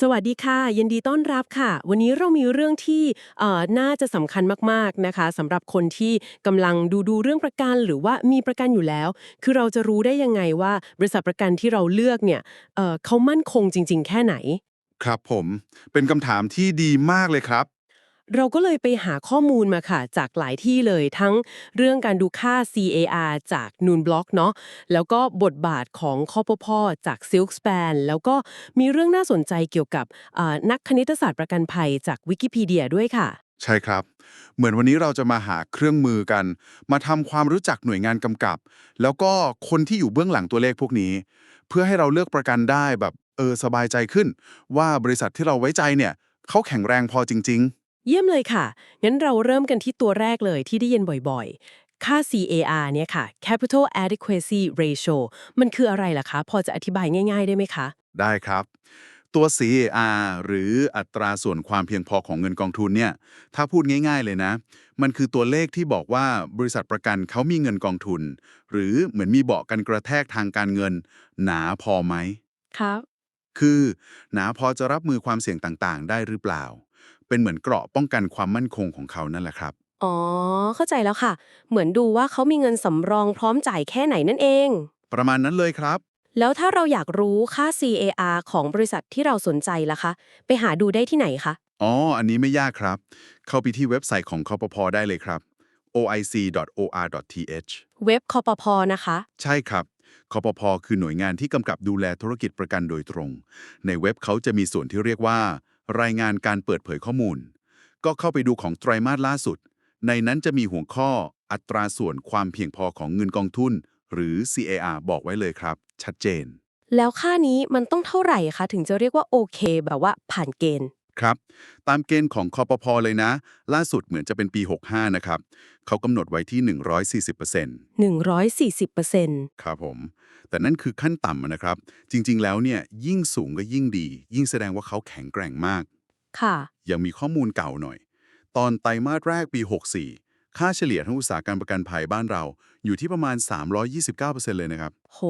สวัสดีค่ะ ยินดีต้อนรับค่ะ วันนี้เรามีเรื่องที่เอ่อน่าจะสำคัญมากๆนะคะสำหรับคนที่กำลังดูดูเรื่องประกัน หรือว่ามีประกันอยู่แล้ว คือเราจะรู้ได้ยังไงว่าบริษัทประกันที่เราเลือกเนี่ยเอ่อเขามั่นคงจริง ๆ แค่ไหน ครับผมเป็นคำถามที่ดีมากเลยครับ เราก็เลยไปหาข้อมูลมาค่ะ จากหลายที่เลยทั้งเรื่องการดูค่า CAR จาก n o o n Block เนาะแล้วก็บทบาทของคอปพอจาก Silkspan แล้วก็มีเรื่องน่าสนใจเกี่ยวกับนักคณิตศาสตร์ประกันภัยจากวิกิพีเดียด้วยค่ะ ใช่ครับ เหมือนวันนี้เราจะมาหาเครื่องมือกัน มาทำความรู้จักหน่วยงานกำกับ แล้วก็คนที่อยู่เบื้องหลังตัวเลขพวกนี้ เพื่อให้เราเลือกประกันได้แบบเออสบายใจขึ้น ว่าบริษัทที่เราไว้ใจเนี่ยเขาแข็งแรงพอจริง เยี่ยมเลยค่ะ งั้นเราเริ่มกันที่ตัวแรกเลยที่ได้ยินบ่อยๆ ค่า CAR เนี่ยค่ะ Capital Adequacy Ratio มันคืออะไรล่ะคะ พอจะอธิบายง่าย ๆ ได้ไหมคะๆได้ครับ ตัว CAR หรืออัตราส่วนความเพียงพอของเงินกองทุนเนี่ย ถ้าพูดง่ายๆเลยนะ มันคือตัวเลขที่บอกว่าบริษัทประกันเขามีเงินกองทุน หรือเหมือนมีเบาะกันกระแทกทางการเงิน หนาพอไหม ครับ คือ หนาพอจะรับมือความเสี่ยงต่างๆ ได้หรือเปล่า เป็นเหมือนเกราะป้องกันความมั่นคงของเขานั่นแหละครับ อ๋อ เข้าใจแล้วค่ะ เหมือนดูว่าเขามีเงินสำรองพร้อมจ่ายแค่ไหนนั่นเอง ประมาณนั้นเลยครับ แล้วถ้าเราอยากรู้ค่า CAR ของบริษัทที่เราสนใจล่ะคะ ไปหาดูได้ที่ไหนคะ อ๋อ อันนี้ไม่ยากครับ เข้าไปที่เว็บไซต์ของคอปพอได้เลยครับ oic.or.th เว็บคอปพอนะคะ ใช่ครับคอปพอคือหน่วยงานที่กำกับดูแลธุรกิจประกันโดยตรง ในเว็บเขาจะมีส่วนที่เรียกว่า รายงานการเปิดเผยข้อมูล ก็เข้าไปดูของไตรมาสล่าสุด ในนั้นจะมีหัวข้ออัตราส่วนความเพียงพอของเงินกองทุน หรือ CAR บอกไว้เลยครับ ชัดเจน แล้วค่านี้มันต้องเท่าไหร่คะถึงจะเรียกว่าโอเค แบบว่าผ่านเกณฑ์ ครับ ตามเกณฑ์ของคอปพอเลยนะ ล่าสุดเหมือนจะเป็นปี 65 นะครับ เขากำหนดไว้ที่ 140% 140%ครับผม แต่นั่นคือขั้นต่ำนะครับ จริงๆ แล้วเนี่ยยิ่งสูงก็ยิ่งดี ยิ่งแสดงว่าเขาแข็งแกร่งมาก ค่ะ ยังมีข้อมูลเก่าหน่อย ตอนไตรมาสแรกปี 64 ค่าเฉลี่ยทั้งอุตสาหกรรมประกันภัยบ้านเรา อยู่ที่ประมาณ 329%เลยนะครับ โห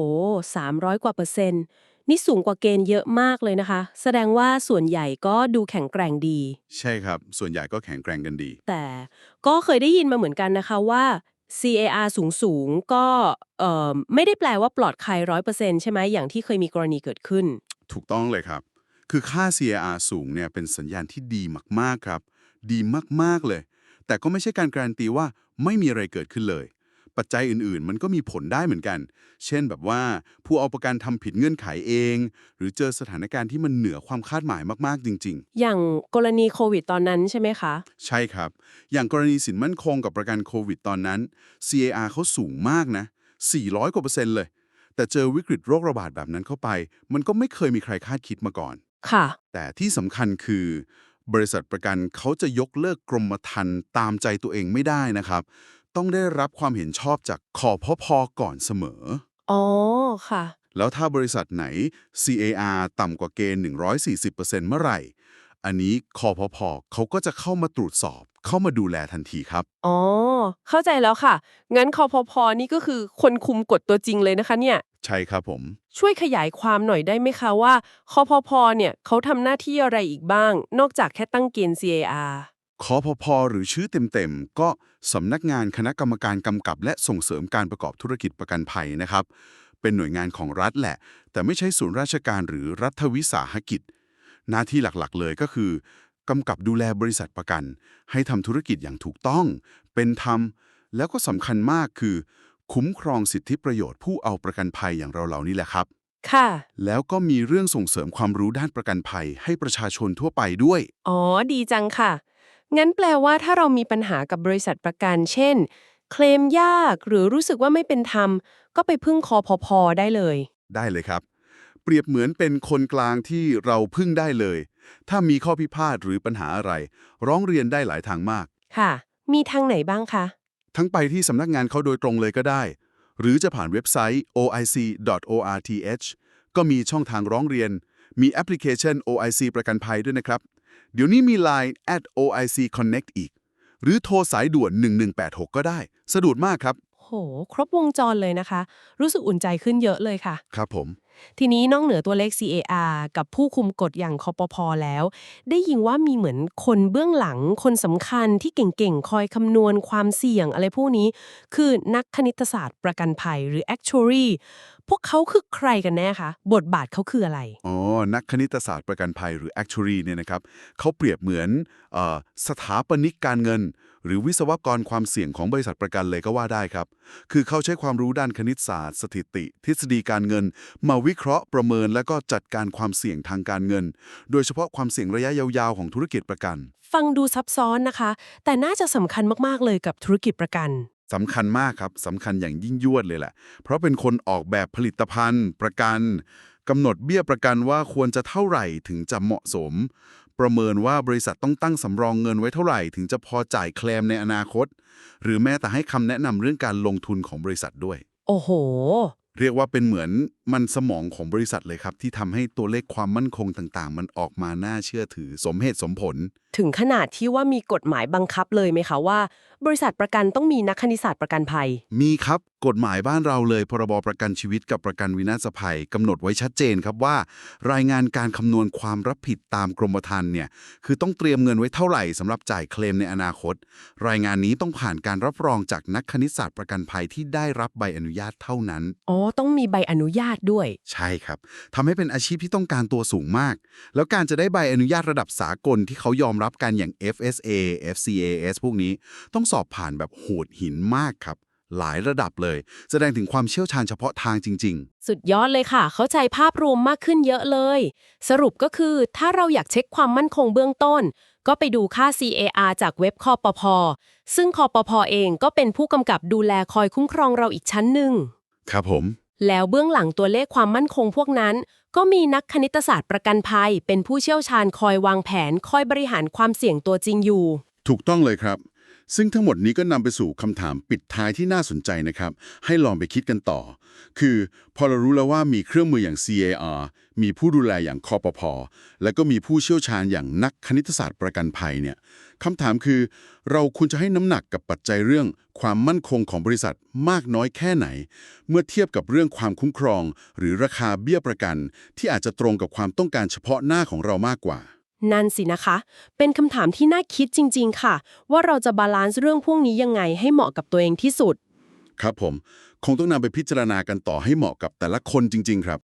300 กว่าเปอร์เซ็นต์ นี่สูงกว่าเกณฑ์เยอะมากเลยนะคะ แสดงว่าส่วนใหญ่ก็ดูแข็งแกร่งดี ใช่ครับ ส่วนใหญ่ก็แข็งแกร่งกันดี แต่ก็เคยได้ยินมาเหมือนกันนะคะว่า CAR สูงสูงๆก็เอ่อไม่ได้แปลว่าปลอดภัยร้อยเปอร์เซ็นต์ใช่ไหมอย่างที่เคยมีกรณีเกิดขึ้น ถูกต้องเลยครับ คือค่า CAR สูงเนี่ยเป็นสัญญาณที่ดีมากๆครับ ดีมากๆเลย แต่ก็ไม่ใช่การการันตีว่าไม่มีอะไรเกิดขึ้นเลย ปัจจัยอื่นๆ มันก็มีผลได้เหมือนกัน เช่นแบบว่าผู้เอาประกันทำผิดเงื่อนไขเอง หรือเจอสถานการณ์ที่มันเหนือความคาดหมายมากๆ จริงอย่างกรณีโควิดตอนนั้นใช่ไหมคะๆใช่ครับ อย่างกรณีสินมั่นคงกับประกันโควิดตอนนั้น CAR เขาสูงมากนะ 400 กว่าเปอร์เซ็นต์เลย แต่เจอวิกฤตโรคระบาดแบบนั้นเข้าไป มันก็ไม่เคยมีใครคาดคิดมาก่อน ค่ะ แต่ที่สำคัญคือบริษัทประกันเขาจะยกเลิกกรมธรรม์ตามใจตัวเองไม่ได้นะครับ ต้องได้รับความเห็นชอบจากคอพพก่อนเสมอ อ๋อ ค่ะ แล้วถ้าบริษัทไหน CAR ต่ำกว่าเกณฑ์ 140%เมื่อไหร่ อันนี้คอพพเขาก็จะเข้ามาตรวจสอบ เข้ามาดูแลทันทีครับ อ๋อ เข้าใจแล้วค่ะ งั้นคอพพนี่ก็คือคนคุมกฎตัวจริงเลยนะคะเนี่ย ใช่ครับผม ช่วยขยายความหน่อยได้ไหมคะว่าคอพพเนี่ยเขาทำหน้าที่อะไรอีกบ้าง นอกจากแค่ตั้งเกณฑ์ CAR คอพพหรือชื่อเต็มๆ ก็สำนักงานคณะกรรมการกำกับ และส่งเสริมการประกอบธุรกิจประกันภัยนะครับ เป็นหน่วยงานของรัฐแหละ แต่ไม่ใช่ศูนย์ราชการหรือรัฐวิสาหกิจ หน้าที่หลักๆ เลยก็คือกำกับดูแลบริษัทประกัน ให้ทำธุรกิจอย่างถูกต้อง เป็นธรรม แล้วก็สำคัญมากคือ คุ้มครองสิทธิประโยชน์ผู้เอาประกันภัยอย่างเราเหล่านี้แหละครับ ค่ะ แล้วก็มีเรื่องส่งเสริมความรู้ด้านประกันภัย ให้ประชาชนทั่วไปด้วย อ๋อ ดีจังค่ะ งั้นแปลว่าถ้าเรามีปัญหากับบริษัทประกัน เช่น เคลมยากหรือรู้สึกว่าไม่เป็นธรรม ก็ไปพึ่งคอพพได้เลย ได้เลยครับ เปรียบเหมือนเป็นคนกลางที่เราพึ่งได้เลย ถ้ามีข้อพิพาทหรือปัญหาอะไร ร้องเรียนได้หลายทางมาก ค่ะ มีทางไหนบ้างคะ ทั้งไปที่สำนักงานเขาโดยตรงเลยก็ได้ หรือจะผ่านเว็บไซต์ oic.orth ก็มีช่องทางร้องเรียน มีแอปพลิเคชัน OIC ประกันภัยด้วยนะครับ เดี๋ยวนี้มี Line at OIC Connect อีก หรือโทรสายด่วน 1186 ก็ได้ สะดวกมากครับ โห ครบวงจรเลยนะคะ รู้สึกอุ่นใจขึ้นเยอะเลยค่ะ ครับผม ทีนี้นอกเหนือตัวเลข CAR กับผู้คุมกฎอย่างคอปพอแล้ว ได้ยินว่ามีเหมือนคนเบื้องหลังคนสำคัญที่เก่งๆ คอยคำนวณความเสี่ยงอะไรพวกนี้ คือนักคณิตศาสตร์ประกันภัยหรือ actuary พวกเขาคือใครกันแน่คะ บทบาทเขาคืออะไร อ๋อ นักคณิตศาสตร์ประกันภัยหรือ actuary เนี่ยนะครับเขาเปรียบเหมือนเออสถาปนิกการเงิน หรือวิศวกรความเสี่ยงของบริษัทประกันเลยก็ว่าได้ครับ คือเขาใช้ความรู้ด้านคณิตศาสตร์ สถิติ ทฤษฎีการเงิน มาวิเคราะห์ประเมิน และก็จัดการความเสี่ยงทางการเงิน โดยเฉพาะความเสี่ยงระยะยาวๆของธุรกิจประกัน ฟังดูซับซ้อนนะคะ แต่น่าจะสำคัญมากๆเลยกับธุรกิจประกัน สำคัญมากครับสำคัญอย่างยิ่งยวดเลยแหละ เพราะเป็นคนออกแบบผลิตภัณฑ์ ประกันกำหนดเบี้ยประกันว่าควรจะเท่าไหร่ถึงจะเหมาะสม ประเมินว่าบริษัทต้องตั้งสำรองเงินไว้เท่าไหร่ ถึงจะพอจ่ายเคลมในอนาคต หรือแม้แต่ให้คำแนะนำเรื่องการลงทุนของบริษัทด้วย โอ้โห เรียกว่าเป็นเหมือนมันสมองของบริษัทเลยครับ ที่ทำให้ตัวเลขความมั่นคงต่างๆ มันออกมาน่าเชื่อถือสมเหตุสมผล ถึงขนาดที่ว่ามีกฎหมายบังคับเลยไหมคะว่า บริษัทประกันต้องมีนักคณิตศาสตร์ประกันภัย มีครับ กฎหมายบ้านเราเลยพรบประกันชีวิตกับประกันวินาศภัยกำหนดไว้ชัดเจนครับว่า รายงานการคำนวณความรับผิดตามกรมธรรม์เนี่ยคือต้องเตรียมเงินไว้เท่าไหร่สำหรับจ่ายเคลมในอนาคต รายงานนี้ต้องผ่านการรับรองจากนักคณิตศาสตร์ประกันภัยที่ได้รับใบอนุญาตเท่านั้นอ๋อต้องมีใบอนุญาตด้วย ใช่ครับทำให้เป็นอาชีพที่ต้องการตัวสูงมาก แล้วการจะได้ใบอนุญาตระดับสากลที่เขายอมรับกันอย่าง FSA FCAS พวกนี้ ต้องสอบผ่านแบบโหดหินมากครับ หลายระดับเลย แสดงถึงความเชี่ยวชาญเฉพาะทางจริงสุดยอดเลยค่ะ เข้าใจภาพรวมมากขึ้นเยอะเลย สรุปก็คือถ้าเราอยากเช็คความมั่นคงเบื้องต้น ก็ไปดูค่า CAR จากเว็บคอปพซึ่งคอปพเองก็เป็นผู้กำกับดูแลคอยคุ้มครองเราอีกชั้นหนึ่งๆครับผม แล้วเบื้องหลังตัวเลขความมั่นคงพวกนั้น ก็มีนักคณิตศาสตร์ประกันภัย เป็นผู้เชี่ยวชาญคอยวางแผน คอยบริหารความเสี่ยงตัวจริงอยู่ ถูกต้องเลยครับ ซึ่งทั้งหมดนี้ก็นำไปสู่คำถามปิดท้ายที่น่าสนใจนะครับ ให้ลองไปคิดกันต่อ คือพอเรารู้แล้วว่ามีเครื่องมืออย่าง CAR มีผู้ดูแลอย่างคอปพอและก็มีผู้เชี่ยวชาญอย่างนักคณิตศาสตร์ประกันภัยเนี่ยคำถามคือ เราควรจะให้น้ำหนักกับปัจจัยเรื่องความมั่นคงของบริษัทมากน้อยแค่ไหน เมื่อเทียบกับเรื่องความคุ้มครอง หรือราคาเบี้ยประกัน ที่อาจจะตรงกับความต้องการเฉพาะหน้าของเรามากกว่า นั่นสินะคะ เป็นคำถามที่น่าคิดจริง ๆ ค่ะ ว่าเราจะบาลานซ์เรื่องพวกนี้ยังไงให้เหมาะกับตัวเองที่สุด ครับผม คงต้องนำไปพิจารณากันต่อให้เหมาะกับแต่ละคนจริง ๆ ครับ